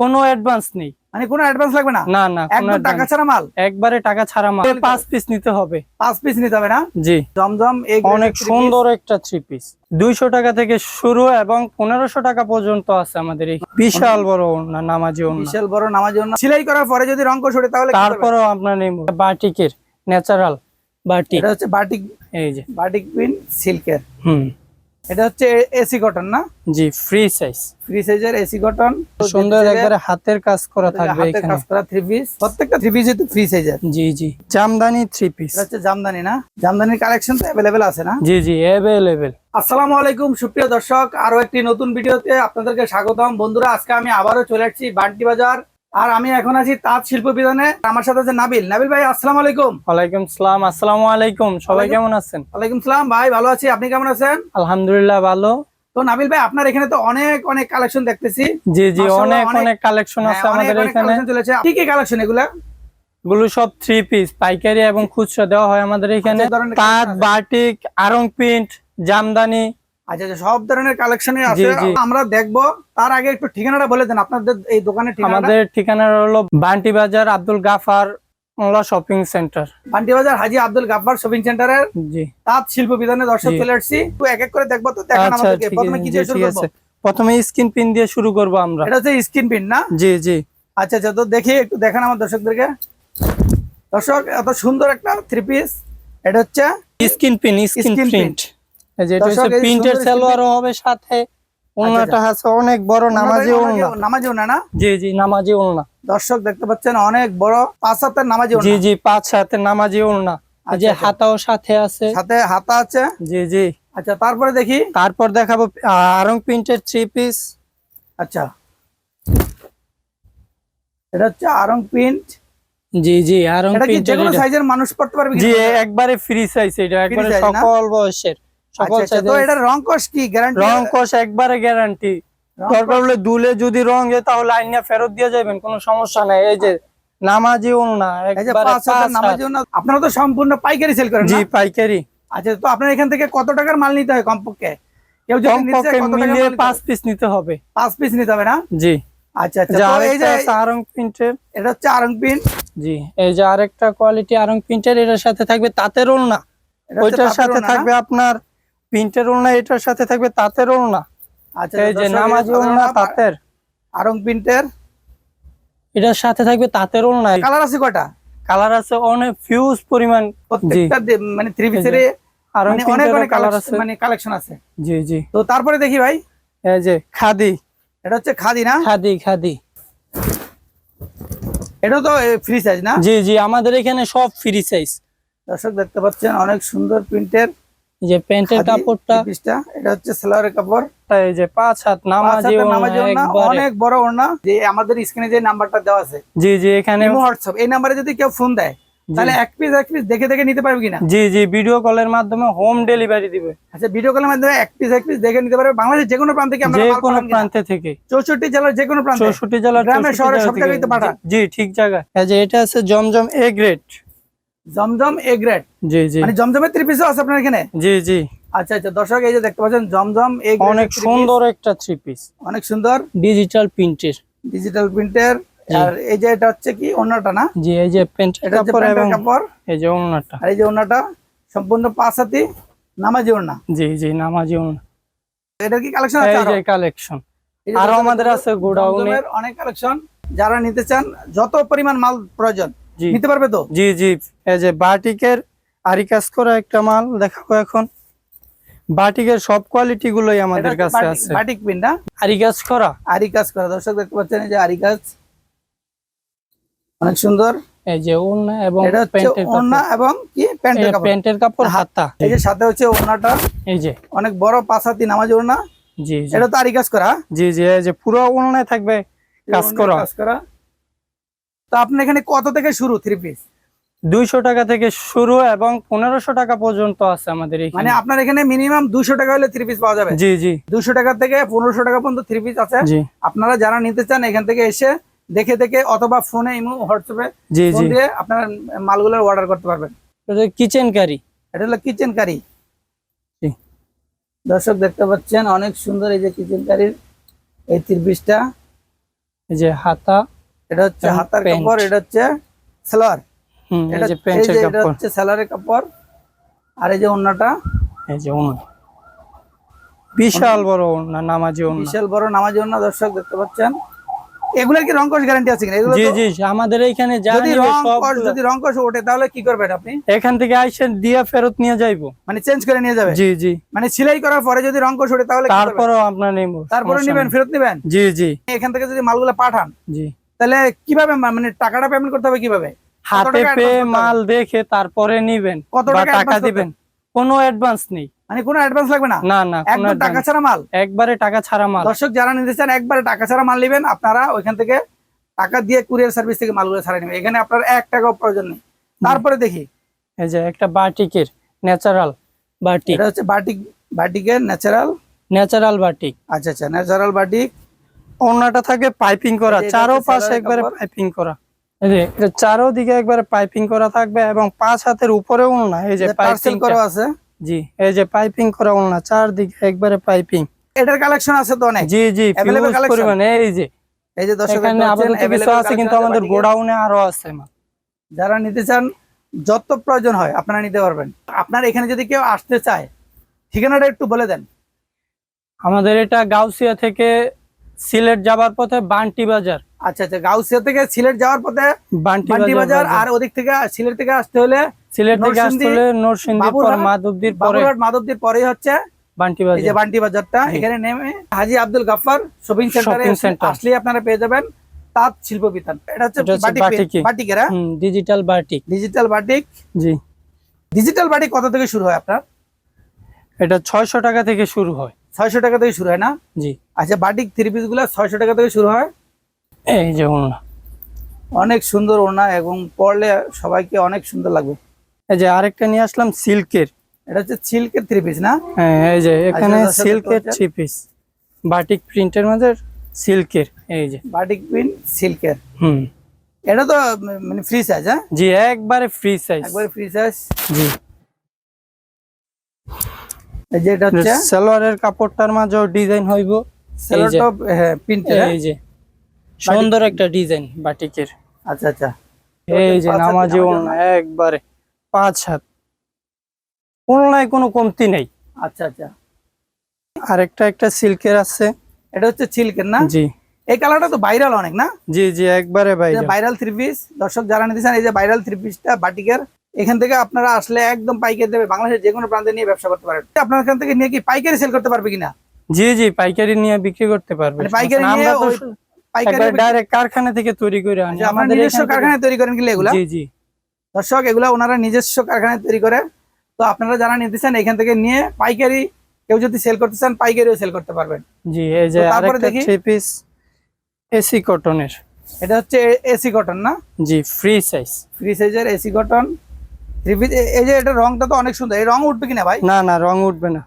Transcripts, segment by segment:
কোনো অ্যাডভান্স নেই। মানে কোনো অ্যাডভান্স লাগবে না? না না একদম টাকা ছাড়া মাল? একবারে টাকা ছাড়া মাল। পাঁচ পিস নিতে হবে। পাঁচ পিস নিতে হবে না? জি। জমজম এই অনেক সুন্দর একটা থ্রি পিস দুইশো টাকা থেকে শুরু এবং পনেরোশো টাকা পর্যন্ত আছে আমাদের এই বিশাল বড় ওড়না নামাজি ওড়না। বিশাল বড় নামাজ জন্য সেলাই করার পরে যদি রং ওঠে তাহলে? তারপরেও আপনার এই বাটিকের ন্যাচারাল বাটিক। এটা হচ্ছে বাটিক এই যে। বাটিক প্রিন্ট সিল্কের হুম। এটা হচ্ছে এসি কটন না? জি ফ্রি সাইজ ফ্রি সাইজের এসি কটন। সুন্দর একবারে হাতের কাজ করা থাকবে এখানে। কাজ করা থ্রি পিস প্রত্যেকটা থ্রি পিস ফ্রি সাইজের জি জি। জামদানি থ্রি পিস এটা হচ্ছে জামদানি না? জামদানির কালেকশন তো অ্যাভেলেবেল আছে না? জি জি অ্যাভেলেবেল আসসালামু আলাইকুম সুপ্রিয় দর্শক। আরও একটি নতুন ভিডিওতে আপনাদেরকে স্বাগতম। বন্ধুরা আজকে আমি আবারও চলে আসছি বান্টি বাজার। আর আমি এখন আছি তাঁত শিল্প বিধানে। আমার সাথে আছে নাবিল। নাবিল ভাই আসসালামু আলাইকুম। ওয়ালাইকুম সালাম আসসালামু আলাইকুম। সবাই কেমন আছেন? ওয়ালাইকুম সালাম ভাই ভালো আছি। আপনি কেমন আছেন? আলহামদুলিল্লাহ ভালো। তো নাবিল ভাই আপনার এখানে তো অনেক অনেক কালেকশন দেখতেছি। জি জি অনেক অনেক- কালেকশন আছে হ্যাঁ, আমাদের এখানে। চলেছে কি কি কালেকশন এগুলা? গুলো সব থ্রি পিস পাইকারি এবং খুচরা দেওয়া হয় আমাদের এখানে। আচ্ছা, তাঁত বাটিক আরং প্রিন্ট জামদানি আচ্ছা আচ্ছা সব ধরনের আছে। আমরা দেখব। তার আগে একটু ঠিকানাটা বলে দেন। আপনাদের এই দোকানের ঠিকানা আমাদের ঠিকানা হলো Banti Bazar Abdul Gaffar Molla shopping centre. Banti Bazar Haji Abdul Gabbar shopping সেন্টারের জি। তাঁত শিল্প বিধানে দর্শক। চলে আসছি। তো এক এক করে দেখব তো দেখান আচ্ছা আমাদেরকে। প্রথমে কি আছে দিয়ে শুরু ঠিক করব? আছে। প্রথমে স্ক্রিন পিন দিয়ে শুরু করব আমরা। এটা হচ্ছে স্ক্রিন প্রিন্ট না? জি জি। আচ্ছা আচ্ছা তো দেখি একটু দেখান আমার দর্শকদেরকে। দর্শক এত সুন্দর একটা থ্রি পিস। এটা হচ্ছে স্ক্রিন পিন স্ক্রিন প্রিন্ট। এই যে এটা দর্শক, হচ্ছে প্রিন্টের সালোয়ারও হবে সাথে। ওনাটা আছে অনেক বড় নামাজি ওড়না নামাজি ওনা না? জি জি নামাজি ওড়না দর্শক দেখতে পাচ্ছেন অনেক বড় পাঁচ হাতের নামাজি ওনা। জি পাঁচ সাথে নামাজি এই যে আচ্ছা, আচ্ছা। হাতাও সাথে আছে। সাথে হাতা আছে? জি জি। আচ্ছা তারপরে দেখি। তারপর দেখাবো আরং প্রিন্টের থ্রি পিস। আচ্ছা। এটা হচ্ছে আরং প্রিন্ট। জি জি আরং এটা কি যে কোনো সাইজের মানুষ পড়তে পারবে জি একবারে ফ্রি সাইজ এটা একবারে? সকল বয়সের। সকল আচ্ছা, আচ্ছা, তো এটা রং কস কি? গ্যারান্টি রং কোষ একবারে গ্যারান্টি দরকার হলে দুলে যদি রং যায় তাহলে আইনা ফেরত দিয়ে যাবেন কোনো সমস্যা নাই। এই যে নামাজি। ওনা আপনারা তো সম্পূর্ণ পাইকারি সেল করেন জি না? পাইকারি। আচ্ছা তো আপনার এখান থেকে কত টাকার মাল নিতে হয় কমপক্ষে? কেউ মিলিয়ে পিস নিতে হবে? পাঁচ পিস নিতে হবে না? জি। আচ্ছা আচ্ছা এই যে আরং প্রিন্টের এটা হচ্ছে আরং প্রিন্ট জি এই যে আরেকটা কোয়ালিটি আরং প্রিন্টের এটার সাথে থাকবে তাঁতের ওড়না ওইটার সাথে থাকবে আপনার প্রিন্টের ওড়না এটার সাথে থাকবে তাঁতের ওড়না। আচ্ছা এই যে নামাজি এই ওড়না সাধারণত তাঁতের। আরং প্রিন্টের? এটার সাথে থাকবে তাঁতের ওড়না। কালার আছে কয়টা? কালার আছে অনেক ফিউজ পরিমাণ। প্রত্যেকটা মানে থ্রি পিসের আরং অনেক প্রিন্টের অনেক কালার কালার আছে। মানে কালেকশন আছে। জি জি। তো তারপরে দেখি ভাই। এই যে খাদি। এটা হচ্ছে খাদি না? খাদি খাদি। এটা তো ফ্রি সাইজ না? জি জি আমাদের এখানে সব ফ্রি সাইজ দর্শক দেখতে পাচ্ছেন অনেক সুন্দর প্রিন্টের যে প্যান্টের কাপড়টা। পিসটা এটা হচ্ছে সেলোয়ারের কাপড়। এই যে পাঁচ হাত নামাজি অনেক বড় ওড়না যে আমাদের স্ক্রিনে যে নাম্বারটা দেওয়া আছে। জি জি এখানে হোয়াটসঅ্যাপ এই নাম্বারে যদি কেউ ফোন দেয় তাহলে এক পিস এক পিস দেখে দেখে নিতে পারবে কিনা? জি জি ভিডিও কলের মাধ্যমে হোম ডেলিভারি দিবে। আচ্ছা ভিডিও কলের মাধ্যমে এক পিস এক পিস দেখে নিতে পারবে। বাংলাদেশের যে কোনো প্রান্ত থেকে আমরা যে কোনো পাঠান প্রান্তে থেকে। চৌষট্টি জেলার যে কোনো প্রান্তে। চৌষট্টি জেলার গ্রামে, শহরে সব জায়গায় পাঠান। জি ঠিক জায়গায়। এই যে এটা আছে জমজম A grade Zamzam A grade জি জি। মানে জমজমের থ্রি পিসও আছে আপনার এখানে? জি জি। আচ্ছা আচ্ছা দর্শক এই যে দেখতে পাচ্ছেন জমজম এ অনেক সুন্দর একটা থ্রি পিস অনেক সুন্দর। ডিজিটাল প্রিন্টের ডিজিটাল প্রিন্টের আর এই যে এটা হচ্ছে কি ওড়নাটা না? জি এই যে হচ্ছে কাপড় এবং কাপড়। এই যে ওড়নাটা। আর এই যে ওড়নাটা সম্পূর্ণ পাঁচ হাতি নামাজি ওড়না। জি জি নামাজি ওড়না। এটা কি কালেকশন আছে আরও? যে কালেকশন এই আরও আমাদের আছে গোডাউনে। অনেক কালেকশন যারা নিতে চান যত পরিমাণ মাল প্রয়োজন নিতে পারবে তো? জি জি। এই যে বাটিকের আরি কাজ করা একটা মাল দেখাবো এখন। বাটিকের সব কোয়ালিটি গুলোই আমাদের কাছে আছে। বাটিক প্রিন্ট না? আরি কাজ করা? আরি কাজ করা। দর্শক দেখতে পাচ্ছেন যে আরি কাজ অনেক সুন্দর। এই যে ওড়না এবং প্যান্টের ওড়না কাপড় এবং কি? প্যান্টের কাপড়। প্যান্টের কাপড় হাতা। এই যে সাথে হচ্ছে ওড়নাটা। এই যে। অনেক বড় পাঁচ হাতি নামাজি ওড়না। জি জি। এটা তো আরি কাজ করা জি জি। এই যে পুরো ওড়নায় থাকবে কাজ করা। কাজ করা। তো আপনার এখানে কত থেকে শুরু থ্রি পিস দুইশো টাকা থেকে শুরু এবং পনেরোশো টাকা পর্যন্ত আছে আমাদের মানে আপনার এখানে মিনিমাম দুশো টাকা হলে থ্রি পিস পাওয়া যাবে? জি জি। দুশো টাকা থেকে পনেরোশো টাকা পর্যন্ত থ্রি পিস আছে। আপনারা যারা নিতে চান এখান থেকে এসে দেখে দেখে অথবা ফোনে ইমো হোয়াটসঅ্যাপে জি জি। দিয়ে আপনারা মালগুলো অর্ডার করতে পারবেন। কিচেন কারি এটা হলো কিচেন কারি জি। দর্শক দেখতে পাচ্ছেন অনেক সুন্দর এই যে কিচেন কারির এই থ্রি পিসটা এই যে হাতা। এটা হচ্ছে হাতার কাপড় এটা হচ্ছে এটা কাপড়। হচ্ছে সালোয়ারের কাপড়। আর এই যে ওন্নাটা এই যে ওনা বিশাল। বড় নামাজি বিশাল বড় নামাজি ওন্না দর্শক দেখতে পাচ্ছেন। এগুলোর কি রংকশ গ্যারান্টি আছে কিনা? এগুলো জি জি আমাদের এইখানে যা যদি যদি রংকশ ওঠে তাহলে কি করবেন আপনি? এখান থেকে আইসে দিয়ে ফেরত নিয়ে যাইবো। মানে চেঞ্জ করে নিয়ে যাবে? জি জি। মানে সেলাই করার পরে যদি রংকশ ওঠে তাহলে? তারপরেও আপনার নেব তারপরে নেবেন ফেরত নেবেন? জি জি। এখান থেকে যদি মালগুলো পাঠান জি। তাহলে কীভাবে মানে টাকাটা পেমেন্ট করতে হবে কীভাবে? হাতে পেয়ে মাল দেখে তারপরে নিবেন কত টাকা দিবেন। কোনো অ্যাডভান্স নেই। মানে কোনো অ্যাডভান্স লাগবে না? না না একদম টাকা ছাড়া মাল? একবারে টাকা ছাড়া মাল। দর্শক যারা নিতে চান একবারে টাকা ছাড়া মাল নেবেন। আপনারা ওইখান থেকে টাকা দিয়ে কুরিয়ার সার্ভিস থেকে মালগুলো ছাড়া নেবেন। এখানে আপনার এক টাকাও প্রয়োজন নেই। তারপরে দেখি। এই যে একটা বাটিকের ন্যাচারাল বাটিক এটা হচ্ছে বাটিক বাটিকের ন্যাচারাল ন্যাচারাল বাটিক। আচ্ছা আচ্ছা ন্যাচারাল বাটিক। ওনাটা থাকে পাইপিং করা চারো পাশে একবারে পাইপিং করা। এই যে চারোদিকে একবারে পাইপিং করা থাকবে এবং পাঁচ হাতের উপরেও না এই যে পাইপিং করা আছে। জি এই যে পাইপিং করা ওনা চারদিকে একবারে পাইপিং। এটার কালেকশন আছে তো অনেক? জি জি collection? পরিমাণে এই যে। এই যে দর্শক এখানে আপাতত কিছু আছে কিন্তু আমাদের গোডাউনে আরও আছে মাল। যারা নিতে চান যত প্রয়োজন হয় আপনারা নিতে পারবেন। আপনার এখানে যদি কেউ আসতে চায় ঠিকানাটা একটু বলে দেন। আমাদের এটা গাউসিয়া থেকে সিলেট যাবার পথে বান্টি বাজার। আচ্ছা আচ্ছা গাউসিয়া থেকে সিলেট যাওয়ার পথে বান্টি বাজার আর ওদিক থেকে সিলেট থেকে আসতে হলে সিলেট থেকে আসতে হলে নরসিংদী পর মাধবদীর পরে। মাধবদীর পরেই হচ্ছে বান্টি যে বান্টি বাজারটা। এখানে নেমে হাজি আব্দুল গাফার শপিং সেন্টারে আপনারা পেয়ে যাবেন তাঁত শিল্প বিতান। এটা হচ্ছে বাটিক। বাটিকের ডিজিটাল বাটিক। Digital batik. জি। ডিজিটাল বাটিক কত থেকে শুরু হয় আপনার? এটা ছয়শো টাকা থেকে শুরু হয়। ছয়শো টাকা থেকে শুরু হয় না? জি। আচ্ছা বাটিক থ্রি পিসগুলা ছয়শো টাকা থেকে শুরু হয়? এই যে ওনা অনেক সুন্দর ওনা এবং পরলে সবাইকে অনেক সুন্দর লাগবে। এই যে আরেকটা নিয়ে আসলাম সিল্কের। এটা হচ্ছে সিল্কের থ্রি পিস না? হ্যাঁ এই যে এখানে সিল্কের। থ্রি পিস বাটিক প্রিন্টের মধ্যে সিল্কের এই যে। বাটিক প্রিন্ট সিল্কের হুম। এটা তো মানে ফ্রি সাইজ হ্যাঁ? জি একবারে ফ্রি সাইজ একবারে ফ্রি সাইজ জি। এই যে এটা হচ্ছে সালোয়ারের কাপড়টার মাঝেও ডিজাইন হইব। হ্যাঁ প্রিন্টের এই যে। সুন্দর একটা ডিজাইন বাটিকের। আচ্ছা আচ্ছা। এই যে নামাজি ওড়না একবারে। পাঁচ হাত। ওড়নায় কোনো কমতি নেই। আচ্ছা আচ্ছা। আরেকটা একটা সিল্কের আছে। এটা হচ্ছে সিল্কের না? জি। এই কালারটা তো ভাইরাল অনেক না? জি জি একবারে ভাই ভাইরাল। থ্রি পিস দর্শক যারা নিতে চান এই যে ভাইরাল থ্রি পিসটা বাটিকের। এখান থেকে আপনারা আসলে একদম পাইকারি দেবে বাংলাদেশের যে কোনো প্রান্তে নিয়ে ব্যবসা করতে পারেন আপনার এখান থেকে নিয়ে কি পাইকারি সেল করতে পারবে কিনা? জি জি পাইকারি নিয়ে বিক্রি করতে পারবে। মানে পাইকারি নিয়ে পাইকারি ডাইরেক্ট কারখানা থেকে তৈরি করে আনি। আচ্ছা, আমাদের নিজস্ব কারখানায় তৈরি করেন কিলে এগুলা? জি জি। দর্শক এগুলা ওনারা নিজস্ব কারখানায় তৈরি করে। তো আপনারা যারা নিতে চান এখান থেকে নিয়ে পাইকারি কেউ যদি সেল করতে চান পাইকারিও সেল করতে পারবেন। জি এই যে তারপরে দেখি। পিস এসি কটনের এটা হচ্ছে এসি কটন না? জি ফ্রি সাইজ ফ্রি সাইজের এসি কটন এই যে এটা রংটা তো অনেক সুন্দর। এই রং উঠবে কিনা ভাই? না না রং উঠবে না।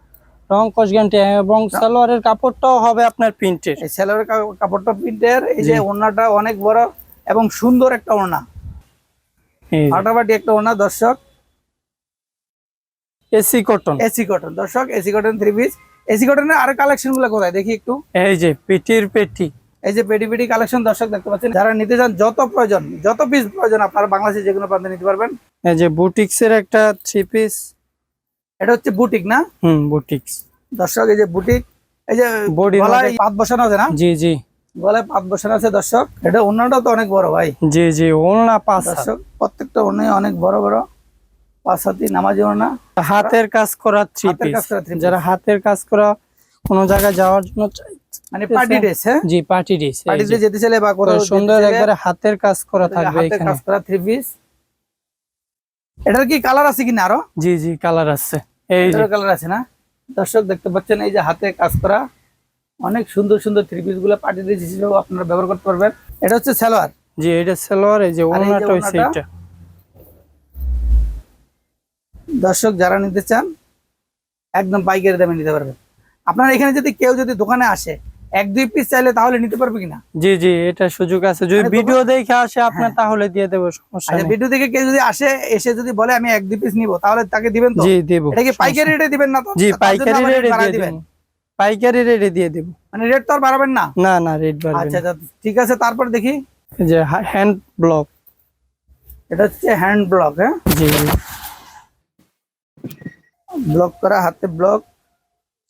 রং কস গ্যারান্টি এবং সালোয়ারের কাপড়টাও হবে আপনার প্রিন্টের এই সেলোয়ারের কাপড়টা প্রিন্টের এই যে। ওড়নাটা অনেক বড় এবং সুন্দর একটা ওড়না। ফাটাফাটি একটা ওড়না দর্শক। এসি কটন এসি কটন দর্শক। AC cotton three piece AC কটনের আরও কালেকশনগুলো কোথায়? দেখি একটু। এই যে পিটির পেটি। এই যে পেটি পেটি কালেকশন দর্শক দেখতে পাচ্ছেন যারা নিতে চান যত প্রয়োজন যত পিস প্রয়োজন আপনারা বাংলাদেশে যে কোনো প্রান্তে নিতে পারবেন। এই যে বুটিক্স এর একটা থ্রি পিস এটা হচ্ছে বুটিক না? হুম বুটিক্স দর্শক এই যে বুটিক এই যে গলায় পাত বসানো আছে না? জি জি। গলায় পাত বসানো আছে দর্শক। এটা অন্যটাও তো অনেক বড় ভাই। জি জি ওলনা পাঁচ দর্শক প্রত্যেকটা অন্য অনেক বড় বড়। পাঁচ হাতি নামাজি ওনা হাতের কাজ করা থ্রি পিস যারা হাতের কাজ করা কোনো জায়গায় যাওয়ার জন্য চাই- মানে পার্টি ড্রেস হ্যাঁ? জি পার্টি ডিস পার্টিতে যেতে চাইলে বা সুন্দর একবারে হাতের কাজ করা থাকবে হাতের কাজ করা থ্রি পিস এটার কি কালার আছে কিনা আরও? জি জি কালার আছে। এই যে কালার আছে না? দর্শক দেখতে পাচ্ছেন এই যে হাতে কাজ করা। অনেক সুন্দর সুন্দর থ্রি পিসগুলো পার্টি ড্রেস হিসেবেও আপনারা ব্যবহার করতে পারবেন। এটা হচ্ছে সালোয়ার। জি এটা সালোয়ার এই যে ওলনাটা হইছে এটা দর্শক যারা নিতে চান একদম পাইকারি দামে নিতে পারবেন। আপনার এখানে যদি কেউ যদি দোকানে আসে এক দুই পিস চাইলে তাহলে নিতে পারবে কিনা? জি জি এটা সুযোগ আছে। যদি ভিডিও দেখে আসে আপনার হ্যাঁ। তাহলে দিয়ে দেবো সমস্যা আচ্ছা নেই। ভিডিও থেকে কেউ যদি আসে এসে যদি বলে আমি এক দুই পিস নিবো তাহলে তাকে দিবেন তো? জি দেবো এটা কি পাইকারি রেটে দিবেন না তো? জি পাইকারি রেটে দিয়ে দিবেন। পাইকারি রেটে দিয়ে দেব। মানে রেট তো আর বাড়াবেন না? না না রেট বাড়বে আচ্ছা। আচ্ছা ঠিক আছে তারপর দেখি। যে হ্যান্ড ব্লক এটা হচ্ছে হ্যান্ড ব্লক হ্যাঁ? জি ব্লক করা হাতে ব্লক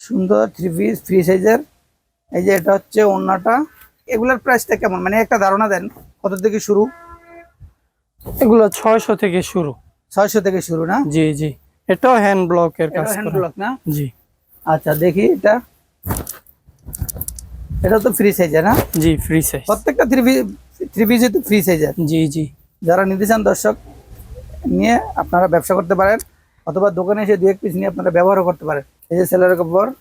সুন্দর থ্রি পিস ফ্রি সাইজের এই যে এটা হচ্ছে ওন্নাটা এগুলোর প্রাইসটা কেমন? মানে একটা ধারণা দেন কত থেকে শুরু? এগুলো ছয়শো থেকে শুরু। ছয়শো থেকে শুরু না? জি জি। এটাও হ্যান্ড ব্লকের কাজ হ্যান্ড ব্লক না? জি। আচ্ছা দেখি এটা। এটা তো ফ্রি সাইজের না? জি ফ্রি সাইজ প্রত্যেকটা থ্রি পিস থ্রি পিসে তো ফ্রি সাইজের জি জি। যারা নিতে চান দর্শক নিয়ে আপনারা ব্যবসা করতে পারেন অথবা দোকানে এসে দু এক পিস নিয়ে আপনারা ব্যবহারও করতে পারেন। এই যে সেলের কাপড়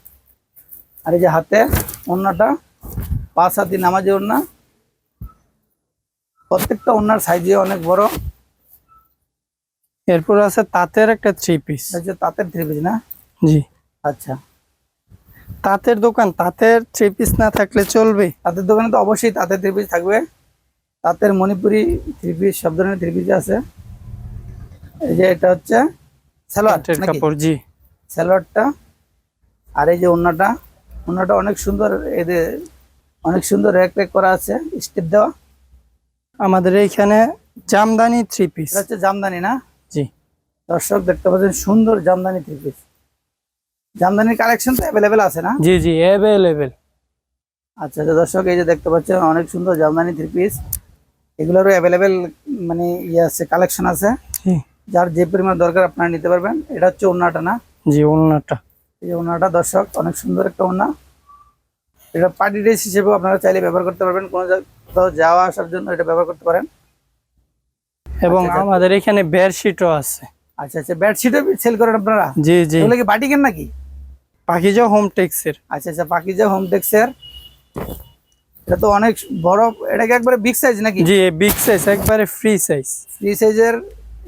আর এই যে হাতে ওড়নাটা পাঁচ হাতি নামাজি ওড়না। প্রত্যেকটা ওড়নার সাইজে অনেক বড়। এরপর আছে তাঁতের একটা থ্রি পিস হচ্ছে তাঁতের থ্রি পিস না? জি। আচ্ছা। তাঁতের দোকান তাঁতের থ্রি পিস না থাকলে চলবে? তাঁতের দোকানে তো অবশ্যই তাঁতের থ্রি পিস থাকবে। তাঁতের মণিপুরি থ্রি পিস সব ধরনের থ্রি পিস আছে। এই যে এটা হচ্ছে সালোয়ার কাপড় জি। স্যালোয়ারটা আর এই যে ওড়নাটা ওড়নাটা অনেক সুন্দর এদের অনেক সুন্দর র্যাক র্যাক করা আছে স্টেপ দেওয়া। আমাদের এইখানে জামদানি থ্রি পিস এটা হচ্ছে জামদানি না? জি। দর্শক দেখতে পাচ্ছেন সুন্দর জামদানি থ্রি পিস জামদানির কালেকশন তো অ্যাভেলেবেল আছে না? জি জি অ্যাভেলেবেল আচ্ছা আচ্ছা দর্শক এই যে দেখতে পাচ্ছেন অনেক সুন্দর জামদানি থ্রি পিস এগুলোরও অ্যাভেলেবেল মানে ইয়ে আছে কালেকশন আছে। যার যে পরিমাণ দরকার আপনারা নিতে পারবেন। এটা হচ্ছে ওড়নাটা না? জি ওনাটা এই যে ওড়নাটা দর্শক অনেক সুন্দর একটা ওনা। এটা পার্টি ড্রেস হিসেবেও আপনারা চাইলে ব্যবহার করতে পারবেন। কোনো কোথাও যাওয়া আসার জন্য এটা ব্যবহার করতে পারেন। এবং আচ্ছা। আমাদের এখানে বেডশিটও আছে। আচ্ছা আচ্ছা বেডশিটও সেল করেন আপনারা? জি জি। এগুলো কি বাটিকেন নাকি? পাখিজা হোম টেক্সের আচ্ছা আচ্ছা পাকিজা হোম টেক্সের এটা তো অনেক বড় এটা কি একবারে বিগ সাইজ নাকি? জি বিগ সাইজ একবারে ফ্রি সাইজ ফ্রি সাইজের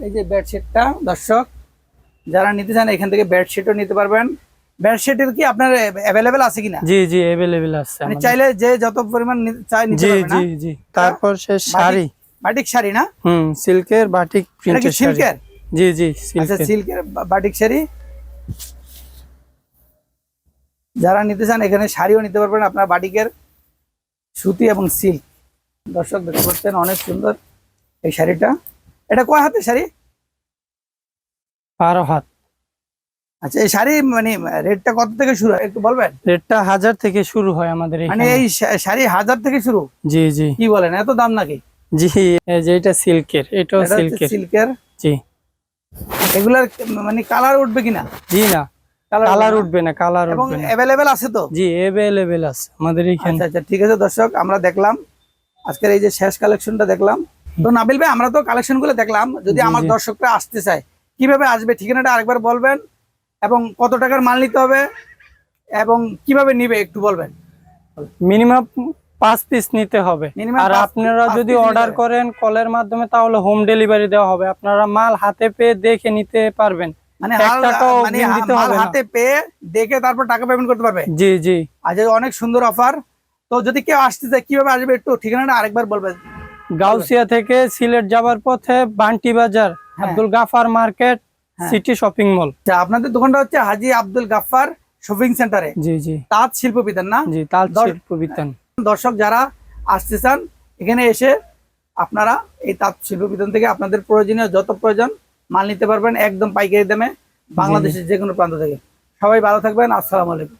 এই যে বেডশিটটা দর্শক যারা নিতে চান এখান থেকে বেডশিটও নিতে পারবেন। বেডশিটের কি আপনার অ্যাভেলেবেল আছে কিনা? জি জি আছে মানে চাইলে যে যত পরিমাণ চাই নিতে জি জি জি। তারপর সে শাড়ি। বাটিক শাড়ি না? হুম সিল্কের বাটিক প্রিন্টের শাড়ি। সিল্কের? জি জি আচ্ছা সিল্কের। সিল্কের বাটিক শাড়ি। যারা নিতে চান এখানে শাড়িও নিতে পারবেন আপনার বাটিকের সুতি এবং সিল্ক। দর্শক দেখতে পাচ্ছেন অনেক সুন্দর এই শাড়িটা। এটা কয় হাতের শাড়ি? বারো হাত। আচ্ছা এই শাড়ি মানে রেটটা কত থেকে শুরু হয়? একটু বলবেন? রেটটা হাজার থেকে শুরু হয় আমাদের মানে এই শাড়ি হাজার থেকে শুরু? জি জি। কি বলেন এত দাম নাকি? জি এই যে এটা সিল্কের এটাও সিল্কের। সিল্কের? জি। এগুলার মানে কালার উঠবে কিনা? জি না কালার উঠবে না। কালার উঠবে না। অ্যাভেলেবেল আছে তো? জি অ্যাভেলেবেল আছে আমাদের এখানে। আচ্ছা আচ্ছা ঠিক আছে দর্শক আমরা দেখলাম। আজকের এই যে শেষ কালেকশনটা দেখলাম। তো নাবিল ভাই আমরা তো কালেকশনগুলো দেখলাম। যদি আমার। দর্শকরা আসতে চায় কীভাবে আসবে? ঠিকানাটা আরেকবার বলবেন। এবং কত টাকার মাল নিতে হবে এবং কীভাবে নিবে একটু বলবেন? মিনিমাম পাঁচ পিস নিতে হবে। আর আপনারা যদি অর্ডার করেন কলের মাধ্যমে তাহলে হোম ডেলিভারি দেওয়া হবে। আপনারা মাল হাতে পেয়ে দেখে নিতে পারবেন। মানে মানে। হাতে পেয়ে দেখে তারপর টাকা পেমেন্ট করতে পারবে? জি জি। আজ অনেক সুন্দর অফার তো যদি কেউ আসতে চায় কীভাবে আসবে একটু ঠিকানাটা আরেকবার বলবেন? গাউসিয়া থেকে সিলেট যাবার পথে বান্টি বাজার হ্যাঁ। Abdul Gaffar market. City shopping mall আপনাদের দোকানটা হচ্ছে হাজি আব্দুল গাফার শপিং সেন্টারে জি জি। তাঁত শিল্প বিতান না? জি তাঁত শিল্প বিতান দর্শক যারা আসতে চান এখানে এসে আপনারা এই তাঁত শিল্প বিতান থেকে আপনাদের প্রয়োজনীয় যত প্রয়োজন মাল নিতে পারবেন একদম পাইকারি দামে বাংলাদেশের যে কোনো প্রান্ত থেকে। সবাই ভালো থাকবেন আসসালামু আলাইকুম।